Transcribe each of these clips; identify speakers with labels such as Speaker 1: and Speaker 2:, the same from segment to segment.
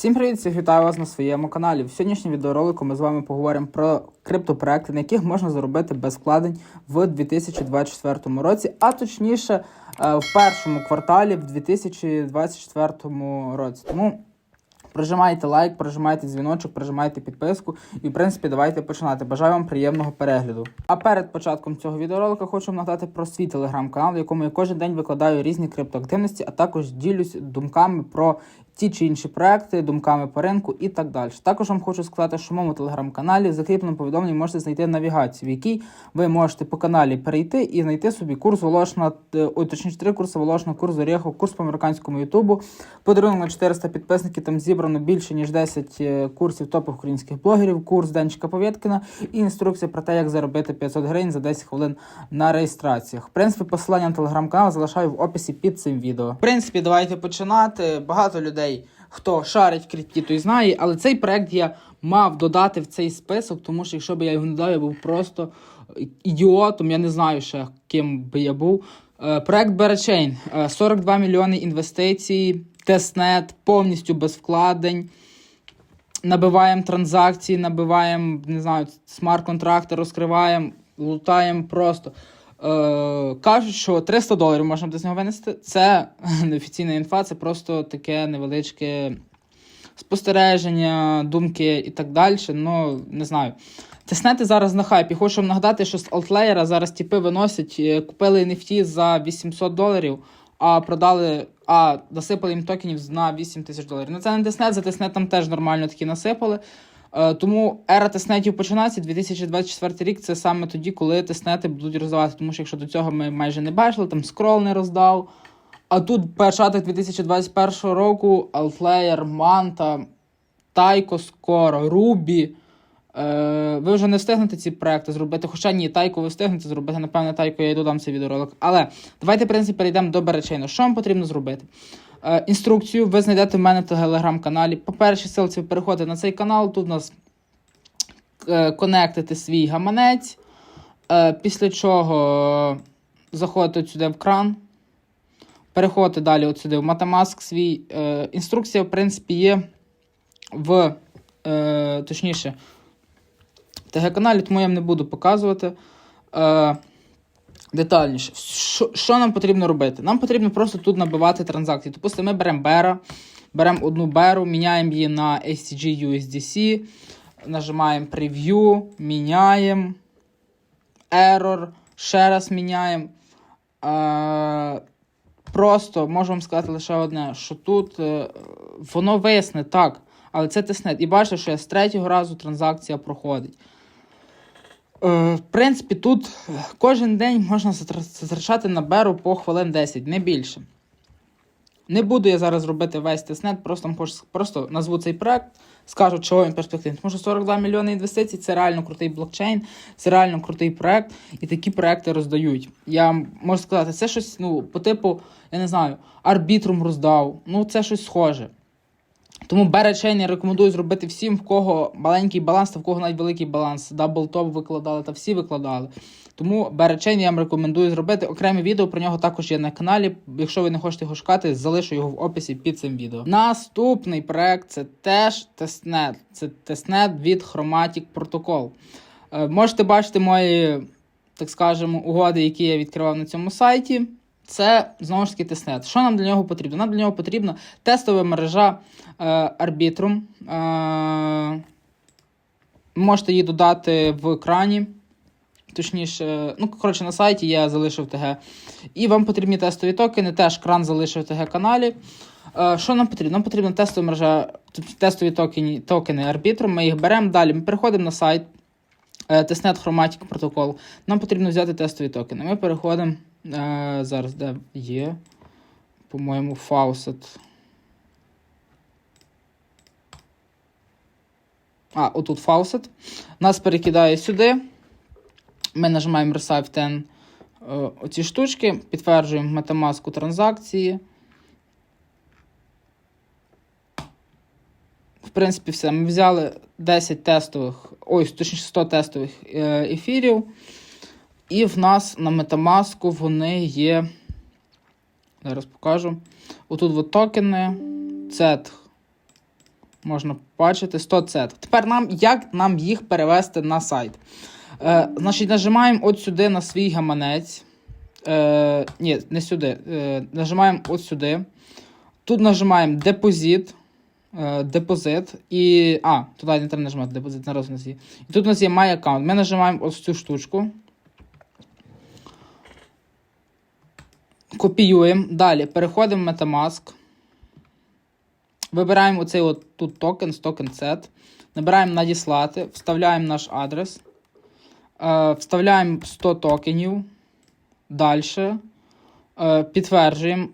Speaker 1: Всім привіт! Всіх вітаю вас на своєму каналі. В сьогоднішньому відеоролику ми з вами поговоримо про криптопроекти, на яких можна заробити без вкладень в 2024 році, а точніше е, в першому кварталі в 2024 році. Тому прожимайте лайк, прожимайте дзвіночок, прожимайте підписку і, в принципі, давайте починати. Бажаю вам приємного перегляду. А перед початком цього відеоролика хочу нагадати про свій телеграм-канал, в якому я кожен день викладаю різні криптоактивності, а також ділюсь думками про ті чи інші проекти, думками по ринку і так далі. Також вам хочу сказати, що в моєму телеграм-каналі в закріпленому повідомленні можете знайти навігацію, в якій ви можете по каналі перейти і знайти собі курс Волошна, е, ой, точніше, три курси Волошна, курс Орєху, курс по американському Ютубу. Подарунок на 400 підписників, там зібрано більше, ніж 10 е, курсів топових українських блогерів, курс Денчика Повєткіна і інструкція про те, як заробити 500 гривень за 10 хвилин на реєстраціях. В принципі, посилання на телеграм-канал залишаю в описі під цим відео. В принципі, давайте починати. Багато людей, хто шарить в крипті, той знає, але цей проект я мав додати в цей список, тому що якщо б я його не дав, я був просто ідіотом, я не знаю ще ким би я був. Е, Проект Беречейн, 42 мільйони інвестицій, тестнет, повністю без вкладень. Набиваємо транзакції, набиваємо, не знаю, смарт-контракти, розкриваємо, лутаємо просто. Е, кажуть, що 300 доларів можна буде з нього винести. Це неофіційна інфа, це просто таке невеличке спостереження, думки і так далі. Ну, не знаю. Теснети зараз на хайпі. Хочу вам нагадати, що з Altlеєра зараз тіпи виносять, е, купили NFT за 800 доларів, а продали, а насипали їм токенів на 8 тисяч доларів. Ну це не теснет, за теснет там теж нормально такі насипали. Е, Тому ера теснетів починається 2024 рік. Це саме тоді, коли теснети будуть роздавати. Тому що якщо до цього ми майже не бачили, там скрол не роздав. А тут початок 2021 року Altlеєр, Манта, Тайко скоро, Рубі. Е, ви вже не встигнете ці проекти зробити. Хоча ні, тайку ви встигнете зробити, напевне, тайку я йду дам цей відеоролик. Але давайте, в принципі, перейдемо до беречейну. Що вам потрібно зробити? Е, інструкцію ви знайдете в мене в телеграм-каналі. По першій ссылці ви переходите на цей канал. Тут у нас е, конектите свій гаманець. Е, після чого заходите сюди в кран. Переходите далі от сюди в Metamask свій. Інструкція, в принципі, є в точніше ТГ-каналі, тому я вам не буду показувати детальніше. Що, що нам потрібно робити? Нам потрібно просто тут набивати транзакції. Допустимо, ми беремо бера, беремо одну беру, міняємо її на SCG USDC, нажимаємо Preview, міняємо Error, ще раз міняємо. Е, просто можу вам сказати лише одне, що тут е, воно висне так, але це тиснет. І бачите, що я з третього разу транзакція проходить. Е, в принципі, тут кожен день можна затр- затрачати на беру по хвилин 10, не більше. Не буду я зараз робити весь тестнет, просто, просто назву цей проект, скажу, чого він перспективний. Тому що 42 мільйони інвестицій це реально крутий блокчейн, це реально крутий проект, і такі проекти роздають. Я можу сказати, це щось, ну, по типу, я не знаю, арбітрум роздав. Ну, це щось схоже. Тому беречейн я рекомендую зробити всім, в кого маленький баланс, та в кого навіть великий баланс. Даблтоп викладали та всі викладали. Тому беречейн я вам рекомендую зробити. Окреме відео про нього також є на каналі. Якщо ви не хочете його шукати, залишу його в описі під цим відео. Наступний проект це теж тестнет. Це тестнет від Chromatic Protocol. Е, Можете бачити мої, так скажемо, угоди, які я відкривав на цьому сайті. Це знову ж таки тестнет. Що нам для нього потрібно? Нам для нього потрібна тестова мережа е, Arbitrum. Е, можете її додати в екрані. Точніше, ну, коротше, на сайті я залишив ТГ. І вам потрібні тестові токени, теж кран залишив ТГ каналі. Е, що нам потрібно? Нам потрібна тестова мережа, тестові токени, токени Arbitrum. Ми їх беремо далі. Ми переходимо на сайт е, Testnet Chromatic Protocol. Нам потрібно взяти тестові токени. Ми переходимо. Е, зараз де є. По-моєму, Faucet. А, отут Faucet. Нас перекидає сюди. Ми нажимаємо Receive 10 е, оці штучки, підтверджуємо Metamask транзакції. В принципі, все. Ми взяли 10 тестових, ой, точніше 100 тестових е, ефірів. І в нас на Metamask вони є. Зараз покажу. Отут от токени. CET Можна бачити 100 цет. Тепер нам як нам їх перевести на сайт? Е, значить, нажимаємо от сюди на свій гаманець. Е, ні, не сюди. Е, нажимаємо от сюди. Тут нажимаємо депозит. Е, депозит. І. А, туди не треба нажимати депозит, на є. І тут у нас є My Account. Ми нажимаємо ось цю штучку. Копіюємо. Далі переходимо в Metamask. Вибираємо оцей от тут токен, токен set. Набираємо надіслати, вставляємо наш адрес. Е, вставляємо 100 токенів. Далі. Е, підтверджуємо.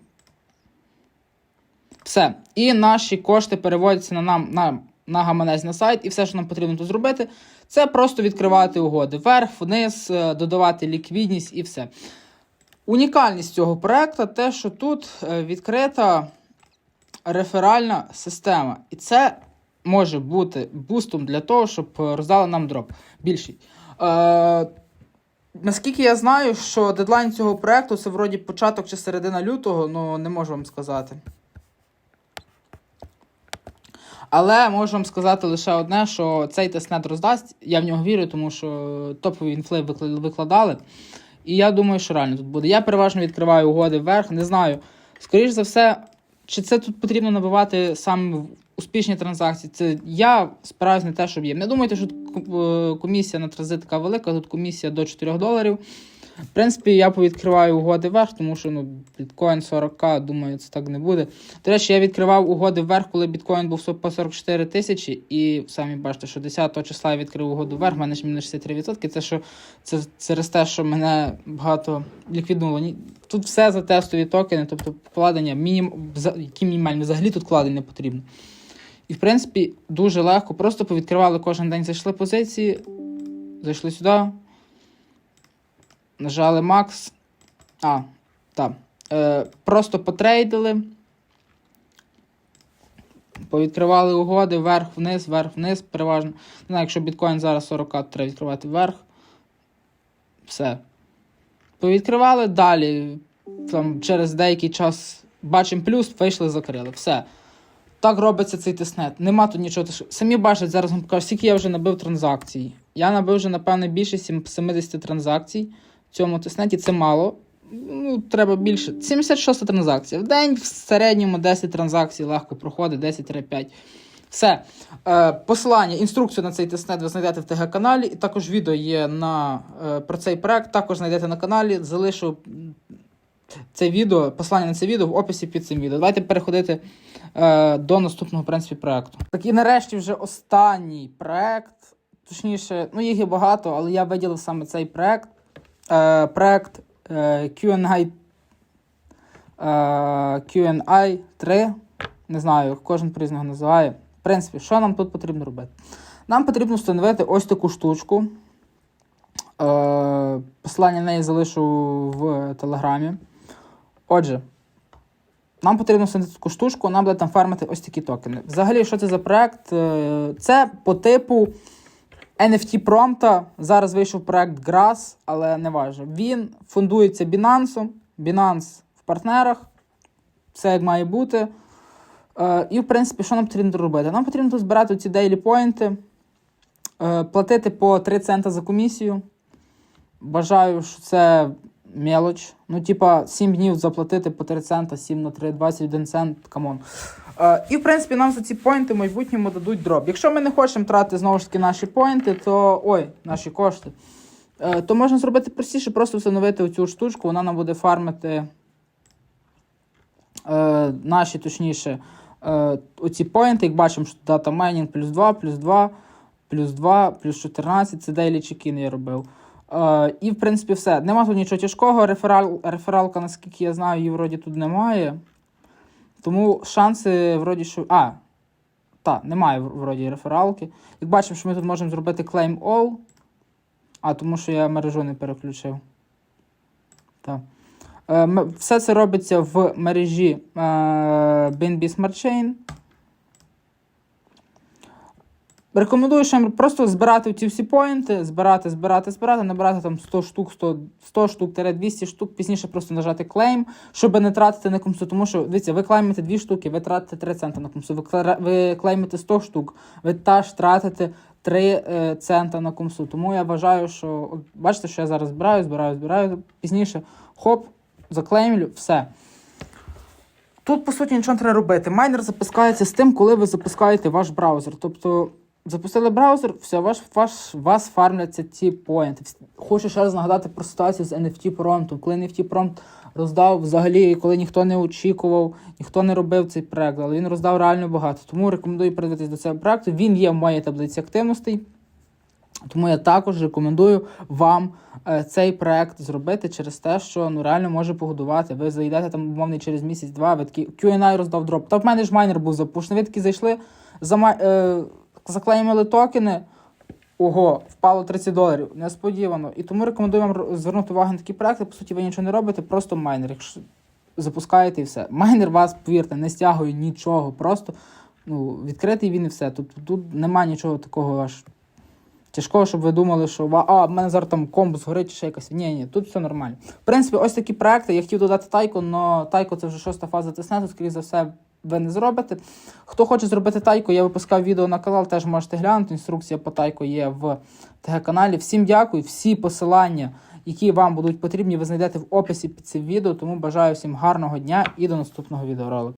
Speaker 1: Все. І наші кошти переводяться на нам на, на гаманець на сайт, і все, що нам потрібно тут зробити, це просто відкривати угоди. Вверх, вниз, е, додавати ліквідність і все. Унікальність цього проекту те, що тут е, відкрита реферальна система. І це може бути бустом для того, щоб е, роздали нам дроп більший. Е, наскільки я знаю, що дедлайн цього проекту це вроді початок чи середина лютого, ну не можу вам сказати. Але можу вам сказати лише одне, що цей тестнет роздасть. Я в нього вірю, тому що топові інфли викладали. І я думаю, що реально тут буде. Я переважно відкриваю угоди вверх, не знаю. Скоріше за все, чи це тут потрібно набивати саме успішні транзакції. Це я спираюсь на те, щоб є. Не думайте, що тут е, комісія на транзит така велика, тут комісія до 4 доларів. В принципі, я повідкриваю угоди вверх, тому що ну, біткоін 40к, думаю, це так не буде. До речі, я відкривав угоди вверх, коли біткоін був по 44 тисячі, і самі бачите, що 10 числа я відкрив угоду вверх, в мене ж мінус 63%. Це що це через те, що мене багато ліквіднуло. Тут все за тестові токени, тобто вкладення, мінім... які мінімальні, взагалі тут вкладень не потрібно. І в принципі дуже легко. Просто повідкривали кожен день, зайшли позиції, зайшли сюди. Нажали Max. А, так. Е, просто потрейдили. Повідкривали угоди вверх-вниз, вверх-вниз, переважно. Не знаю, якщо біткоін зараз 40, то треба відкривати вверх. Все. Повідкривали далі. Там через деякий час бачимо плюс, вийшли, закрили. Все. Так робиться цей тиснет. Нема тут нічого. Самі бачать, зараз вам покажу, скільки я вже набив транзакцій. Я набив вже, напевне, більше 70 транзакцій цьому тиснеті. Це мало. Ну, треба більше. 76 транзакція. В день в середньому 10 транзакцій легко проходить, 10-5. Все. Е, посилання, інструкцію на цей тестнет ви знайдете в ТГ-каналі. І також відео є на, е, про цей проект. Також знайдете на каналі. Залишу це відео, посилання на це відео в описі під цим відео. Давайте переходити е, до наступного в принципі, проекту. Так і нарешті вже останній проект. Точніше, ну їх є багато, але я виділив саме цей проект. Е, проект е, QNI, е, QNI 3. Не знаю, кожен по-різному називає. В принципі, що нам тут потрібно робити? Нам потрібно встановити ось таку штучку. Е, посилання на неї залишу в Телеграмі. Отже, нам потрібно встановити таку штучку, нам буде там фармити ось такі токени. Взагалі, що це за проект? Е, Це по типу NFT промпта. Зараз вийшов проект Grass, але не важливо. Він фундується Binance, Binance в партнерах. Все як має бути. Е, і, в принципі, що нам потрібно робити? Нам потрібно збирати ці дейлі поінти, платити по 3 цента за комісію. Бажаю, що це мелоч. Ну, типа, 7 днів заплатити по 3 цента, 7 на 3, 21 цент, камон. Е, і, в принципі, нам за ці поінти в майбутньому дадуть дроп. Якщо ми не хочемо тратити знову ж таки наші поінти, то ой, наші кошти, е, то можна зробити простіше, просто встановити оцю штучку, вона нам буде фармити е, наші, точніше, е, оці поінти, як бачимо, що дата майнінг плюс 2, плюс 2, плюс 2, плюс 14, це дейлі чекін я робив. Е, і, в принципі, все. Нема тут нічого тяжкого. Реферал, рефералка, наскільки я знаю, її вроді тут немає. Тому шанси, вроді, що. А, так, немає вроді рефералки. Як бачимо, що ми тут можемо зробити claim all. А, тому що я мережу не переключив. Так. Е, все це робиться в мережі е, BNB Smart Chain. Рекомендую ще просто збирати ці всі поінти, збирати, збирати, збирати, набирати там 100 штук, 100, 100 штук, 200 штук, пізніше просто нажати клейм, щоб не тратити на комсу. Тому що, дивіться, ви клеймите 2 штуки, ви тратите 3 цента на комсу. Ви, клеймите 100 штук, ви теж тратите 3 е, цента на комсу. Тому я вважаю, що от, бачите, що я зараз збираю, збираю, збираю. Пізніше хоп, заклеймлю, все. Тут, по суті, нічого не треба робити. Майнер запускається з тим, коли ви запускаєте ваш браузер. Тобто, запустили браузер, все, ваш, ваш, вас фармляться ці поінти. Хочу ще раз нагадати про ситуацію з NFT промптом. Коли NFT промпт роздав взагалі, коли ніхто не очікував, ніхто не робив цей проект, але він роздав реально багато. Тому рекомендую передивитись до цього проекту. Він є в моїй таблиці активностей. Тому я також рекомендую вам е, цей проект зробити через те, що ну реально може погодувати. Ви зайдете там, умовний, через місяць-два, ви такі Q&A роздав дроп. Та в мене ж майнер був запущений. Ви такі зайшли, зама... е, заклеймили токени. Ого, впало 30 доларів. Несподівано. І тому рекомендую вам звернути увагу на такі проекти. По суті, ви нічого не робите, просто майнер. Якщо запускаєте і все. Майнер вас, повірте, не стягує нічого. Просто ну, відкритий він і все. Тут, тут немає нічого такого аж Тяжкого, щоб ви думали, що а, в мене зараз там комбо згорить чи ще якось. Ні, ні, тут все нормально. В принципі, ось такі проекти. Я хотів додати тайку, але тайко це вже шоста фаза тиснету, скоріше за все, ви не зробите. Хто хоче зробити тайку, я випускав відео на канал, теж можете глянути. Інструкція по тайку є в ТГ-каналі. Всім дякую, всі посилання, які вам будуть потрібні, ви знайдете в описі під цим відео. Тому бажаю всім гарного дня і до наступного відеоролику.